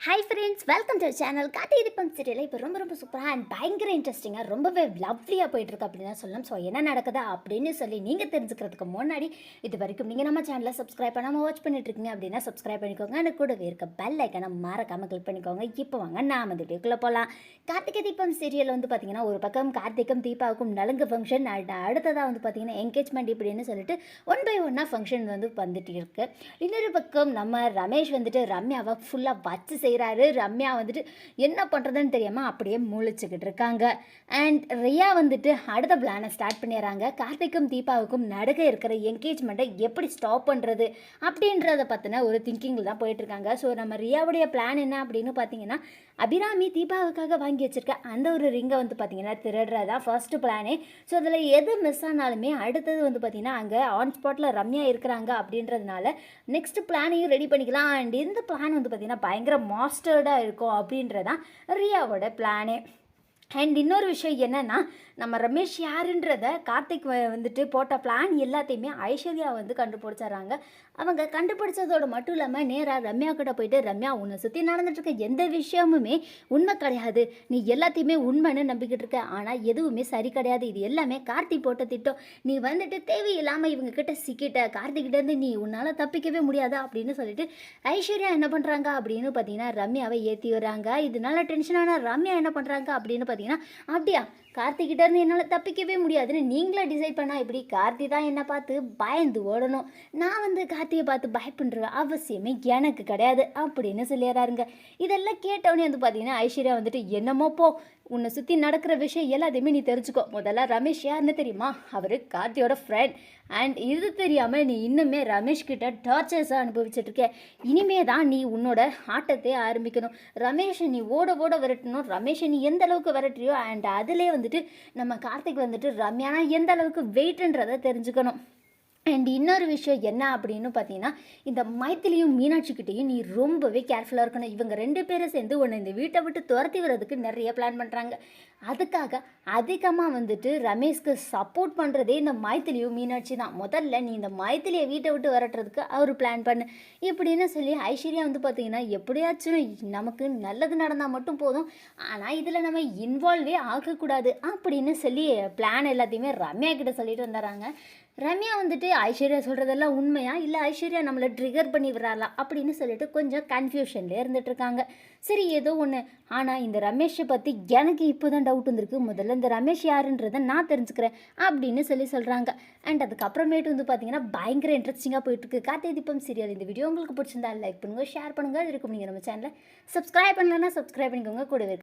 Hi friends welcome to channel Karthigai Deepam serial இப்போ ரொம்ப ரொம்ப சூப்பராக அண்ட் பயங்கர இன்ட்ரெஸ்டிங்காக ரொம்பவே லவ்லியாக போயிட்டுருக்கு அப்படின்னு தான் சொல்லலாம் ஸோ என்ன நடக்குது அப்படின்னு சொல்லி நீங்கள் தெரிஞ்சுக்கிறதுக்கு முன்னாடி இது வரைக்கும் நீங்கள் நம்ம சேனலை சப்ஸ்கிரைப் பண்ணாமல் வாட்ச் பண்ணிட்டுருக்கீங்க அப்படின்னா சப்ஸ்கிரைப் பண்ணிக்கோங்க. எனக்கு கூடவே இருக்க பெல் ஐக்கனை மறக்காமல் கிளிக் பண்ணிக்கோங்க. இப்போ வாங்க நாம் அந்த வீடியோக்குள்ளே போகலாம் கார்த்திகை தீபம் சீரியல் வந்து பார்த்தீங்கன்னா ஒரு பக்கம் கார்த்திகம் தீபாவுக்கும் நலுங்கு ஃபங்க்ஷன் அடுத்ததாக வந்து பார்த்தீங்கன்னா என்கேஜ்மெண்ட் இப்படின்னு சொல்லிட்டு ஒன் பை ஒன்னாக ஃபங்க்ஷன் வந்து வந்துட்டு இருக்குது இன்னொரு பக்கம் நம்ம ரமேஷ் வந்துட்டு ரம்யாவை ஃபுல்லாக வச்சு செய்கிறாரு ரம்யா வந்துட்டு என்ன பண்ணுறதுன்னு தெரியாமல் அப்படியே முழிச்சுக்கிட்டு இருக்காங்க. அண்ட் ரியா வந்துட்டு அடுத்த பிளானை ஸ்டார்ட் பண்ணிடுறாங்க. கார்த்திக்கும் தீபாவுக்கும் நடக்க இருக்கிற என்கேஜ்மெண்ட்டை எப்படி ஸ்டாப் பண்ணுறது அப்படின்றத பற்றின ஒரு திங்கிங்கில் தான் போயிட்டுருக்காங்க ஸோ நம்ம ரியாவுடைய பிளான் என்ன அப்படின்னு பார்த்தீங்கன்னா அபிராமி தீபாவுக்காக வாங்கி வச்சிருக்க அந்த ஒரு ரிங்கை வந்து பார்த்தீங்கன்னா திருடுறதா ஃபர்ஸ்ட் பிளானே ஸோ அதில் எது மிஸ் ஆனாலுமே அடுத்தது வந்து பார்த்தீங்கன்னா அங்கே ஆன் ஸ்பாட்டில் ரம்யா இருக்கிறாங்க அப்படின்றதுனால நெக்ஸ்ட் பிளானையும் ரெடி பண்ணிக்கலாம். அண்ட் இந்த பிளான் வந்து பார்த்தீங்கன்னா பயங்கர மாஸ்டர்டாக இருக்கும் அப்படின்றதான் ரியாவோட பிளானே. அண்ட் இன்னொரு விஷயம் என்னென்னா நம்ம ரமேஷ் யாருன்றத கார்த்திக் வ- வந்துட்டு போட்ட பிளான் எல்லாத்தையுமே ஐஸ்வர்யா வந்து கண்டுபிடிச்சிடுறாங்க. அவங்க கண்டுபிடிச்சதோட மட்டும் இல்லாமல் நேராக ரம்யா கிட்ட போயிட்டு ரம்யா உன்னை சுற்றி நடந்துட்டுருக்க எந்த விஷயமுமே உண்மை கிடையாது. நீ எல்லாத்தையுமே உண்மைன்னு நம்பிக்கிட்டு இருக்க. ஆனால் எதுவுமே சரி கிடையாது. இது எல்லாமே கார்த்தி போட்ட திட்டம். நீ வந்துட்டு தேவையில்லாமல் இவங்க கிட்ட சிக்கிட்ட கார்த்திகிட்டேருந்து நீ உன்னால் தப்பிக்கவே முடியாது அப்படின்னு சொல்லிட்டு ஐஸ்வர்யா என்ன பண்ணுறாங்க அப்படின்னு பார்த்தீங்கன்னா ரம்யாவை ஏற்றி வராங்க இதனால டென்ஷனான ரம்யா என்ன பண்ணுறாங்க அப்படின்னு பார்த்தீங்கன்னா அப்படியா கார்த்திகிட்ட இருந்து என்னால் தப்பிக்கவே முடியாதுன்னு நீங்களே டிசைட் பண்ணால் இப்படி கார்த்தி தான் என்னை பார்த்து பயந்து ஓடணும். நான் வந்து கார்த்தியை பார்த்து பயப்படுற அவசியமே எனக்கு கிடையாது அப்படின்னு சொல்லிடுறாருங்க. இதெல்லாம் கேட்டவுடனே வந்து பார்த்தீங்கன்னா ஐஸ்வர்யா வந்துட்டு என்னமோ போ உன்னை சுற்றி நடக்கிற விஷயம் எல்லாத்தையுமே நீ தெரிஞ்சுக்கோ. முதல்ல ரமேஷ் யாருன்னு தெரியுமா? அவர் கார்த்தியோட ஃப்ரெண்ட் அண்ட் இது தெரியாமல் நீ இன்னுமே ரமேஷ் கிட்ட டார்ச்சர்ஸாக அனுபவிச்சுட்ருக்க இனிமே தான் நீ உன்னோட ஆட்டத்தை ஆரம்பிக்கணும். ரமேஷை நீ ஓட ஓட விரட்டணும். ரமேஷை நீ எந்த அளவுக்கு விரட்டுறியோ அண்ட் அதிலே வந்துட்டு நம்ம கார்த்திக் வந்துட்டு ரம்யானா எந்த அளவுக்கு வெயிட்ன்றதை தெரிஞ்சுக்கணும். அண்ட் இன்னொரு விஷயம் என்ன அப்படின்னு பார்த்தீங்கன்னா இந்த மைத்திலையும் மீனாட்சிக்கிட்டையும் நீ ரொம்பவே கேர்ஃபுல்லாக இருக்கணும். இவங்க ரெண்டு பேரும் சேர்ந்து உன்னை இந்த வீட்டை விட்டு துரத்தி வர்றதுக்கு நிறைய பிளான் பண்ணுறாங்க அதுக்காக அதிகமாக வந்துட்டு ரமேஷ்க்கு சப்போர்ட் பண்ணுறதே இந்த மைத்திலையும் மீனாட்சி தான். முதல்ல நீ இந்த மைத்திலியை வீட்டை விட்டு விரட்டுறதுக்கு அவர் பிளான் பண்ணு. இப்படின்னு சொல்லி ஐஸ்வர்யா வந்து பார்த்தீங்கன்னா எப்படியாச்சும் நமக்கு நல்லது நடந்தால் மட்டும் போதும். ஆனால் இதில் நம்ம இன்வால்வே ஆகக்கூடாது அப்படின்னு சொல்லி பிளான் எல்லாத்தையுமே ரம்யா கிட்ட சொல்லிட்டு வந்துடுறாங்க. ரம்யா வந்துட்டு ஐஸ்வர்யா சொல்கிறதெல்லாம் உண்மையா? இல்லை ஐஸ்வர்யா நம்மளை ட்ரிகர் பண்ணி விடுறாளா? அப்படின்னு சொல்லிட்டு கொஞ்சம் கன்ஃபியூஷன்லேயே இருந்துட்டு இருக்காங்க சரி ஏதோ ஒன்று ஆனால் இந்த ரமேஷை பற்றி எனக்கு இப்போ தான் டவுட் வந்திருக்கு. முதல்ல இந்த ரமேஷ் யாருன்றதை நான் தெரிஞ்சுக்கிறேன் அப்படின்னு சொல்லி சொல்கிறாங்க அண்ட் அதுக்கப்புறமேட்டு வந்து பார்த்தீங்கன்னா பயங்கர இன்ட்ரெஸ்டிங்காக போயிட்டுருக்கு. காத்தே தீபம் சீரியல் இந்த வீடியோ உங்களுக்கு பிடிச்சிருந்தா லைக் பண்ணுங்கள் ஷேர் பண்ணுங்கள் இருக்கும் நீங்கள் நம்ம சேனலை சப்ஸ்கிரைப் பண்ணலன்னா சப்ஸ்கிரைப் பண்ணிக்கோங்க. கூடவே